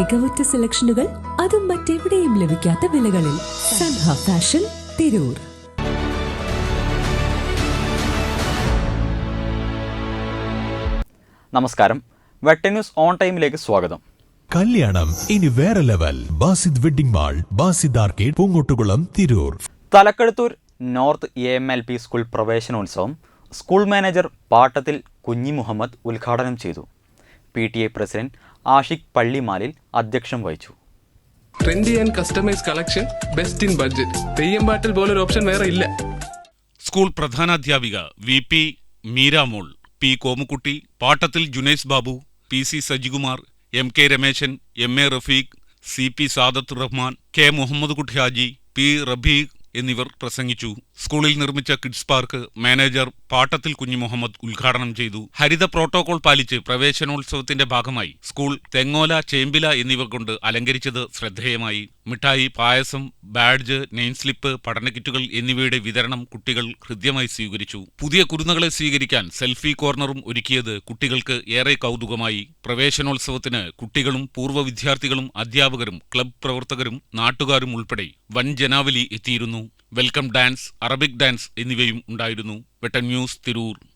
മികവുറ്റ സെലക്ഷനുകൾ അതും മറ്റെവിടെയും ലഭിക്കാത്ത വിലകളിൽ സൻഹ ഫാഷൻ തിരൂർ. നമസ്കാരം. വെട്ട ന്യൂസ് ഓൺ ടൈമിലേക്ക് സ്വാഗതം. കല്യാണം ഇനി വേറെ level. Basid wedding mall Basid arcade Poongottukulam Tirur. Thalakkaduthur north A M L P school പ്രവേശനോത്സവം സ്കൂൾ മാനേജർ പാട്ടത്തിൽ കുഞ്ഞി മുഹമ്മദ് ഉദ്ഘാടനം ചെയ്തു. P T A president Ashiq Pallimalil അധ്യക്ഷം വഹിച്ചു. Trendy and customise collection best in budget Theyyam Pattil പോലൊരു option വേറെ ഇല്ല. School പ്രധാനാധ്യാപിക V P Meeramol P Komukutty Pattathil Junais Babu P C Sajikumar M K Rameshan M A Rafeeq C P Sadath Rahman K Muhammad Kutty Haji P Rabeeq എന്നിവർ പ്രസംഗിച്ചു. സ്കൂളിൽ നിർമ്മിച്ച kids park manager Pattathil Kunhi Muhammad ഉദ്ഘാടനം ചെയ്തു. ഹരിത protocol പാലിച്ച് പ്രവേശനോത്സവത്തിന്റെ ഭാഗമായി school തെങ്ങോല ചേമ്പില എന്നിവ കൊണ്ട് അലങ്കരിച്ചത് ശ്രദ്ധേയമായി. മിഠായി പായസം ബാഡ്ജ് നെയിം സ്ലിപ്പ് പഠനക്കിറ്റുകൾ എന്നിവയുടെ വിതരണം കുട്ടികൾ ഹൃദ്യമായി സ്വീകരിച്ചു. പുതിയ കുരുന്നുകളെ സ്വീകരിക്കാൻ സെൽഫി കോർണറും ഒരുക്കിയത് കുട്ടികൾക്ക് ഏറെ കൗതുകമായി. പ്രവേശനോത്സവത്തിന് കുട്ടികളും പൂർവ വിദ്യാർത്ഥികളും അധ്യാപകരും ക്ലബ് പ്രവർത്തകരും നാട്ടുകാരും ഉൾപ്പെടെ വൻ ജനാവലി എത്തിയിരുന്നു. വെൽക്കം ഡാൻസ് അറബിക് ഡാൻസ് എന്നിവയും ഉണ്ടായിരുന്നു. വെട്ടൻ ന്യൂസ് തിരൂർ.